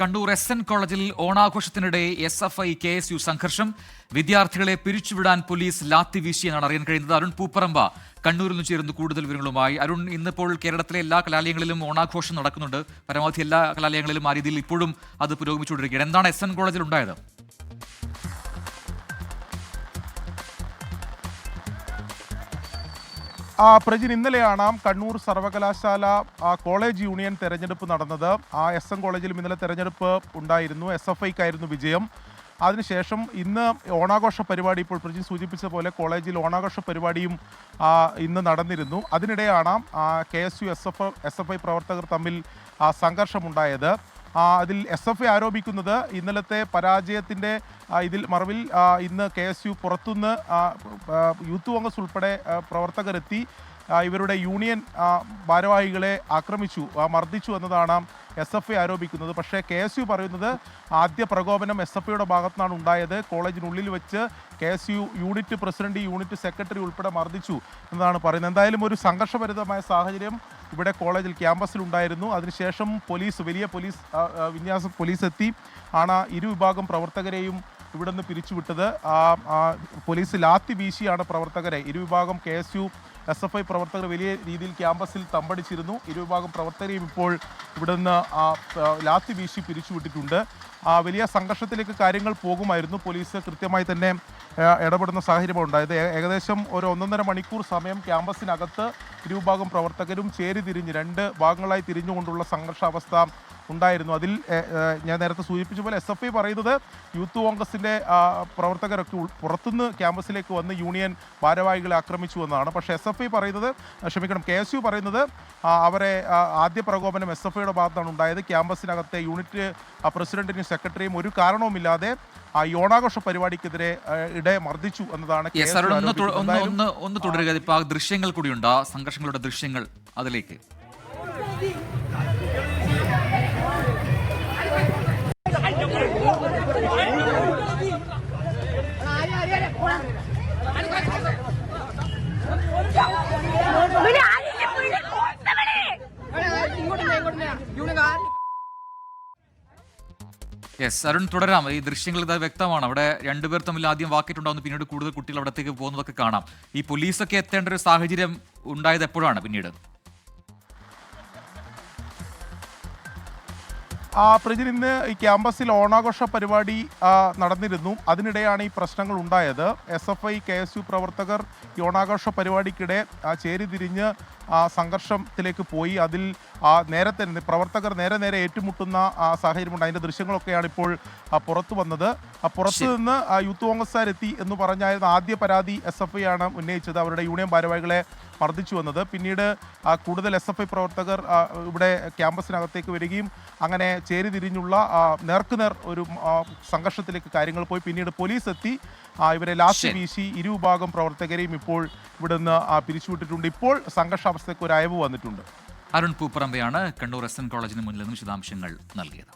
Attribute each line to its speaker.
Speaker 1: Kannur S N കോളേജിൽ ഓണാഘോഷത്തിനിടെ S F I K S U സംഘർഷം. വിദ്യാർത്ഥികളെ പിരിച്ചുവിടാൻ പോലീസ് ലാത്തി വീശിയെന്നാണ് അറിയാൻ കഴിയുന്നത്. അരുൺ പൂപ്പറമ്പ കണ്ണൂരിൽ നിന്ന് ചേരുന്നു കൂടുതൽ വിവരങ്ങളുമായി. അരുൺ ഇന്നിപ്പോൾ കേരളത്തിലെ എല്ലാ കലാലയങ്ങളിലും ഓണാഘോഷം നടക്കുന്നുണ്ട്. പരമാവധി എല്ലാ കലാലയങ്ങളിലും ആ രീതിയിൽ ഇപ്പോഴും അത് പുരോഗമിച്ചുകൊണ്ടിരിക്കുകയാണ്. എന്താണ് എസ് എൻ കോളേജിൽ ഉണ്ടായത്?
Speaker 2: പ്രജിൻ ഇന്നലെയാണ് കണ്ണൂർ സർവകലാശാല കോളേജ് യൂണിയൻ തെരഞ്ഞെടുപ്പ് നടന്നത്. ആ എസ് എം കോളേജിലും ഇന്നലെ തെരഞ്ഞെടുപ്പ് ഉണ്ടായിരുന്നു. എസ് എഫ് ഐക്കായിരുന്നു വിജയം. അതിനുശേഷം ഇന്ന് ഓണാഘോഷ പരിപാടി ഇപ്പോൾ പ്രജിൻ സൂചിപ്പിച്ച പോലെ കോളേജിൽ ഓണാഘോഷ പരിപാടിയും ഇന്ന് നടന്നിരുന്നു. അതിനിടെയാണ് K S U S F S F I പ്രവർത്തകർ തമ്മിൽ സംഘർഷമുണ്ടായത്. അതിൽ എസ് എഫ് ഐ ആരോപിക്കുന്നത് ഇന്നലത്തെ പരാജയത്തിന്റെ ഇതിൽ മറവിൽ ഇന്ന് കെ എസ് യു പുറത്തുനിന്ന് യൂത്ത് കോൺഗ്രസ് ഉൾപ്പെടെ പ്രവർത്തകരെത്തി ഇവരുടെ യൂണിയൻ ഭാരവാഹികളെ ആക്രമിച്ചു മർദ്ദിച്ചു എന്നതാണ് എസ് എഫ് ഐ ആരോപിക്കുന്നത്. പക്ഷേ കെ എസ് യു പറയുന്നത് ആദ്യ പ്രകോപനം എസ് എഫ് ഐയുടെ ഭാഗത്തുനിന്നാണ് ഉണ്ടായത്. കോളേജിനുള്ളിൽ വെച്ച് K S U unit president unit secretary ഉൾപ്പെടെ മർദ്ദിച്ചു എന്നതാണ് പറയുന്നത്. എന്തായാലും ഒരു സംഘർഷഭരിതമായ സാഹചര്യം ഇവിടെ കോളേജിൽ ക്യാമ്പസിലുണ്ടായിരുന്നു. അതിനുശേഷം പോലീസ് വലിയ പോലീസ് വിന്യാസം പോലീസ് എത്തി ആണ് ഇരുവിഭാഗം പ്രവർത്തകരെയും ഇവിടെ നിന്ന് പിരിച്ചുവിട്ടത് പോലീസ് ലാത്തി വീശിയാണ് പ്രവർത്തകരെ. ഇരുവിഭാഗം K S U S F I പ്രവർത്തകർ വലിയ രീതിയിൽ ക്യാമ്പസിൽ തമ്പടിച്ചിരുന്നു. ഇരുവിഭാഗം പ്രവർത്തകരെയും ഇപ്പോൾ ഇവിടെ നിന്ന് ലാത്തി വീശി പിരിച്ചുവിട്ടിട്ടുണ്ട്. വലിയ സംഘർഷത്തിലേക്ക് കാര്യങ്ങൾ പോകുമായിരുന്നു. പോലീസ് കൃത്യമായി തന്നെ ഇടപെടുന്ന സാഹചര്യം ഉണ്ടായത്. ഏകദേശം ഒരു ഒന്നൊന്നര മണിക്കൂർ സമയം ക്യാമ്പസിനകത്ത് ഇരുവിഭാഗം പ്രവർത്തകരും ചേരി തിരിഞ്ഞ് രണ്ട് ഭാഗങ്ങളായി തിരിഞ്ഞുകൊണ്ടുള്ള സംഘർഷാവസ്ഥ ഉണ്ടായിരുന്നു. അതിൽ ഞാൻ നേരത്തെ സൂചിപ്പിച്ച പോലെ എസ് എഫ് ഐ പറയുന്നത് യൂത്ത് കോൺഗ്രസിന്റെ പ്രവർത്തകരൊക്കെ പുറത്തുനിന്ന് ക്യാമ്പസിലേക്ക് വന്ന് യൂണിയൻ ഭാരവാഹികളെ ആക്രമിച്ചു എന്നാണ്. പക്ഷേ എസ് എഫ് ഐ പറയുന്നത് ക്ഷമിക്കണം കെ എസ് യു പറയുന്നത് അവരെ ആദ്യ പ്രകോപനം എസ് എഫ് ഐയുടെ ഭാഗത്താണ് ഉണ്ടായത്. ക്യാമ്പസിനകത്തെ യൂണിറ്റ് പ്രസിഡന്റിനും സെക്രട്ടറിയും ഒരു കാരണവുമില്ലാതെ ആ യോണാഘോഷ ഓണാഘോഷ പരിപാടിക്കെതിരെ ഇടെ മർദ്ദിച്ചു എന്നതാണ്
Speaker 1: ഒന്ന് തുടരുക. ഇപ്പോൾ ആ ദൃശ്യങ്ങൾ കൂടിയുണ്ട്. ആ സംഘർഷങ്ങളുടെ ദൃശ്യങ്ങൾ അതിലേക്ക്. യെസ് അരുൺ തുടരാം. ഈ ദൃശ്യങ്ങൾ ഇത് വ്യക്തമാണ്. അവിടെ രണ്ടുപേർ തമ്മിൽ ആദ്യം വാക്കിട്ടുണ്ടാവുന്നു പിന്നീട് കൂടുതൽ കുട്ടികൾ അവിടത്തേക്ക് പോകുന്നതൊക്കെ കാണാം. ഈ പോലീസൊക്കെ എത്തേണ്ട ഒരു സാഹചര്യം ഉണ്ടായത് എപ്പോഴാണ് പിന്നീട്?
Speaker 2: പ്രജിൻ ഇന്ന് ഈ ക്യാമ്പസിൽ ഓണാഘോഷ പരിപാടി നടന്നിരുന്നു. അതിനിടെയാണ് ഈ പ്രശ്നങ്ങൾ ഉണ്ടായത്. S F I K S U പ്രവർത്തകർ ഈ ഓണാഘോഷ പരിപാടിക്കിടെ ചേരിതിരിഞ്ഞ് ആ, സംഘർഷത്തിലേക്ക് പോയി. അതിൽ ആ, നേരത്തെ പ്രവർത്തകർ നേരെ നേരെ ഏറ്റുമുട്ടുന്ന ആ, സാഹചര്യമുണ്ട്. അതിന്റെ ദൃശ്യങ്ങളൊക്കെയാണ് ഇപ്പോൾ പുറത്തു വന്നത്. ആ, പുറത്തു നിന്ന് യൂത്ത് കോൺഗ്രസ്സുകാരെത്തി എന്ന് പറഞ്ഞായിരുന്നു ആദ്യ പരാതി എസ് എഫ് ഐ ആണ് ഉന്നയിച്ചത്. അവരുടെ യൂണിയൻ ഭാരവാഹികളെ മർദ്ദിച്ചു വന്നത്. പിന്നീട് കൂടുതൽ എസ് എഫ് ഐ പ്രവർത്തകർ ഇവിടെ ക്യാമ്പസിനകത്തേക്ക് വരികയും അങ്ങനെ ചേരി തിരിഞ്ഞുള്ള നേർക്കുനേർ ഒരു സംഘർഷത്തിലേക്ക് കാര്യങ്ങൾ പോയി. പിന്നീട് പോലീസ് എത്തി. ഇവരെ ലാസ്റ്റ്. വീശി ഇരുവിഭാഗം പ്രവർത്തകരെയും ഇപ്പോൾ ഇവിടെ നിന്ന് പിരിച്ചുവിട്ടിട്ടുണ്ട്. ഇപ്പോൾ സംഘർഷാവസ്ഥയ്ക്ക് ഒരു അയവ് വന്നിട്ടുണ്ട്.
Speaker 1: അരുൺ പൂപ്പറമ്പയാണ് കണ്ണൂർ എസ് എൻ കോളേജിന് മുന്നിൽ നിന്ന് വിശദാംശങ്ങൾ നൽകിയത്.